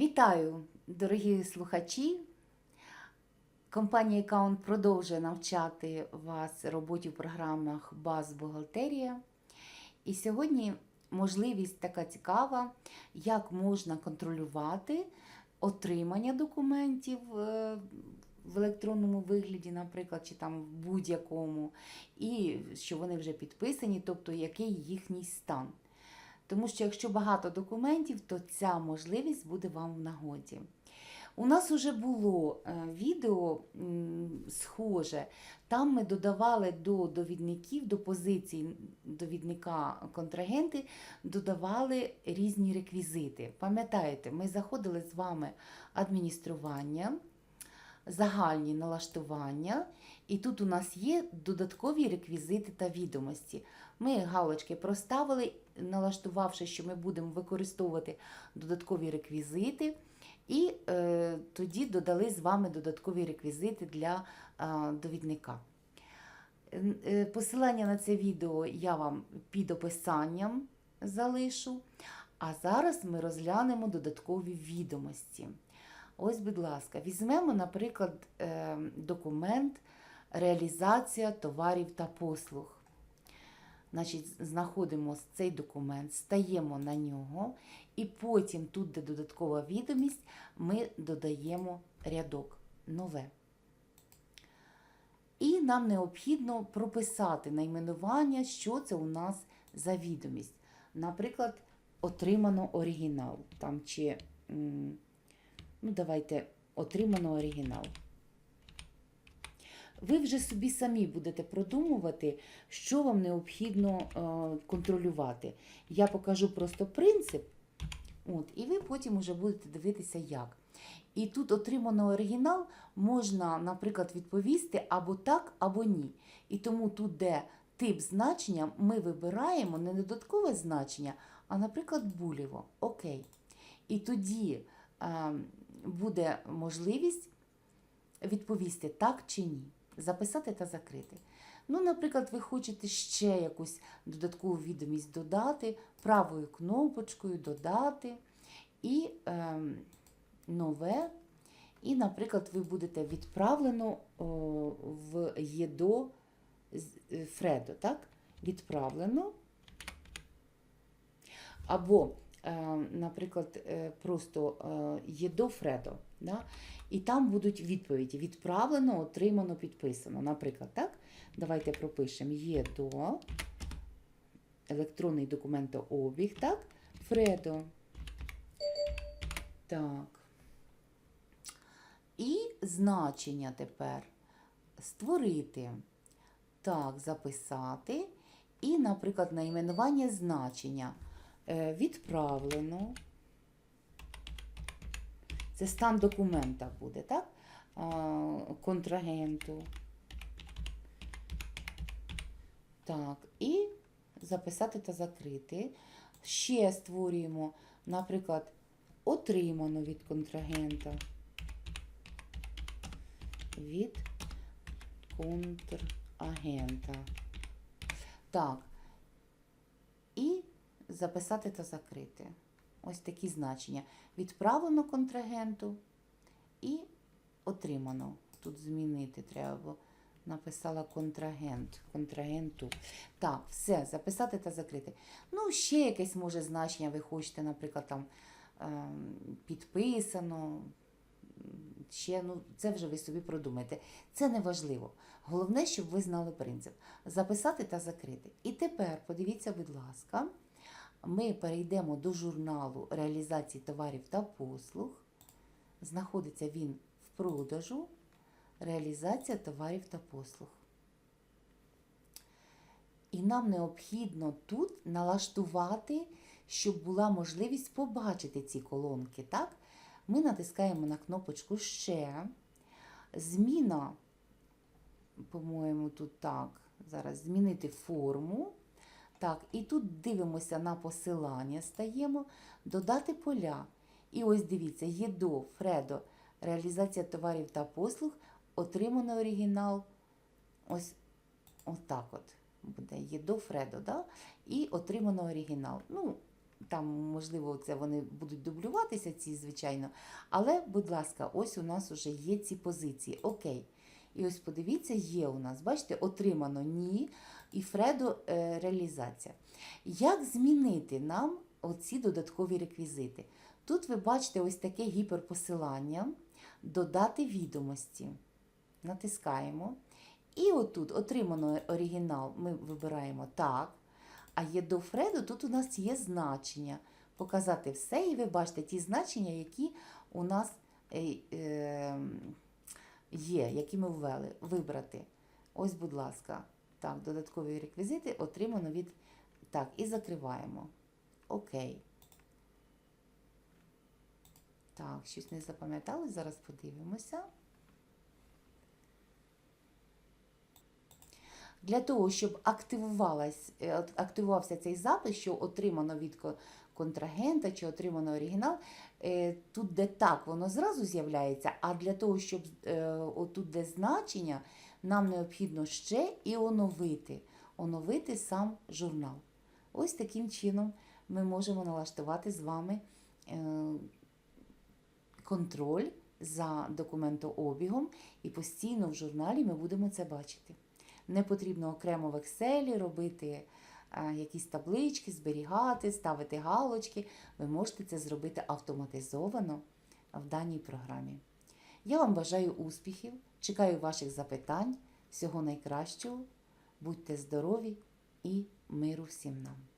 Вітаю, дорогі слухачі. Компанія Account продовжує навчати вас роботі в програмах Баз Бухгалтерія. І сьогодні можливість така цікава, як можна контролювати отримання документів е, в електронному вигляді, наприклад, чи там в будь-якому, і що вони вже підписані, тобто який їхній стан. Тому що якщо багато документів, то ця можливість буде вам в нагоді. У нас вже було е, відео схоже. Там ми додавали до довідників, до позицій довідника контрагенти, додавали різні реквізити. Пам'ятаєте, ми заходили з вами адміністрування, загальні налаштування, і тут у нас є додаткові реквізити та відомості. Ми галочки проставили, налаштувавши, що ми будемо використовувати додаткові реквізити. І е, тоді додали з вами додаткові реквізити для е, довідника. Е, Посилання на це відео я вам під описанням залишу. А зараз ми розглянемо додаткові відомості. Ось, будь ласка, візьмемо, наприклад, е, документ реалізація товарів та послуг. Значить, знаходимо цей документ, стаємо на нього, і потім, тут, де додаткова відомість, ми додаємо рядок нове. І нам необхідно прописати найменування, що це у нас за відомість. Наприклад, отримано оригінал. Там чи, ну, давайте, отримано оригінал. Ви вже собі самі будете продумувати, що вам необхідно е, контролювати. Я покажу просто принцип, от, і ви потім вже будете дивитися, як. І тут отримано оригінал можна, наприклад, відповісти або так, або ні. І тому тут, де тип значення, ми вибираємо не додаткове значення, а, наприклад, булєво. Окей. І тоді е, буде можливість відповісти так чи ні, записати та закрити. Ну, наприклад, ви хочете ще якусь додаткову відомість додати, правою кнопочкою додати і е, нове. І, наприклад, ви будете відправлено о, в ЄДО е, Фредо, так? Відправлено. Або, наприклад, е, просто е, ЄДО Фредо. Да? І там будуть відповіді: відправлено, отримано, підписано. Наприклад, так? Давайте пропишемо ЄДО, електронний документообіг, так? Фредо. Так. І значення тепер створити. Так, записати. І, наприклад, найменування значення відправлено. Це стан документа буде, так? Контрагенту. Так, і записати та закрити. Ще створюємо, наприклад, отримано від контрагента. Від контрагента. Так. Записати та закрити. Ось такі значення. Відправлено контрагенту і отримано. Тут змінити треба. Написала контрагент, контрагенту. Так, все, записати та закрити. Ну, ще якесь може значення, ви хочете, наприклад, там ем, підписано. Ще, ну, це вже ви собі продумаєте. Це не важливо. Головне, щоб ви знали принцип. Записати та закрити. І тепер подивіться, будь ласка, ми перейдемо до журналу реалізації товарів та послуг. Знаходиться він в продажу. Реалізація товарів та послуг. І нам необхідно тут налаштувати, щоб була можливість побачити ці колонки. Так? Ми натискаємо на кнопочку Ще. Зміна, по-моєму, тут так. Зараз змінити форму. Так, і тут дивимося на посилання, стаємо, додати поля. І ось дивіться, ЄДО, Фредо, реалізація товарів та послуг, отримано оригінал. Ось отак от буде ЄДО, Фредо, да? і отримано оригінал. Ну, там, можливо, це вони будуть дублюватися, ці, звичайно. Але, будь ласка, ось у нас вже є ці позиції. Окей. І ось подивіться, є у нас, бачите, отримано ні і Фредо е, реалізація. Як змінити нам оці додаткові реквізити? Тут ви бачите ось таке гіперпосилання, додати відомості. Натискаємо. І отут отримано оригінал, ми вибираємо так. А є до Фреду, тут у нас є значення. Показати все, і ви бачите ті значення, які у нас е, е, є, які ми ввели. Вибрати. Ось, будь ласка, так, додаткові реквізити отримано від. Так, і закриваємо. Окей. Так, щось не запам'ятали, зараз подивимося. Для того, щоб е, активувався цей запис, що отримано від контрагента чи отримано оригінал, е, тут, де так, воно зразу з'являється, а для того, щоб е, отут, де значення, нам необхідно ще і оновити, оновити сам журнал. Ось таким чином ми можемо налаштувати з вами е, контроль за документообігом, і постійно в журналі ми будемо це бачити. Не потрібно окремо в Excel робити е, якісь таблички, зберігати, ставити галочки. Ви можете це зробити автоматизовано в даній програмі. Я вам бажаю успіхів, чекаю ваших запитань. Всього найкращого. Будьте здорові і миру всім нам!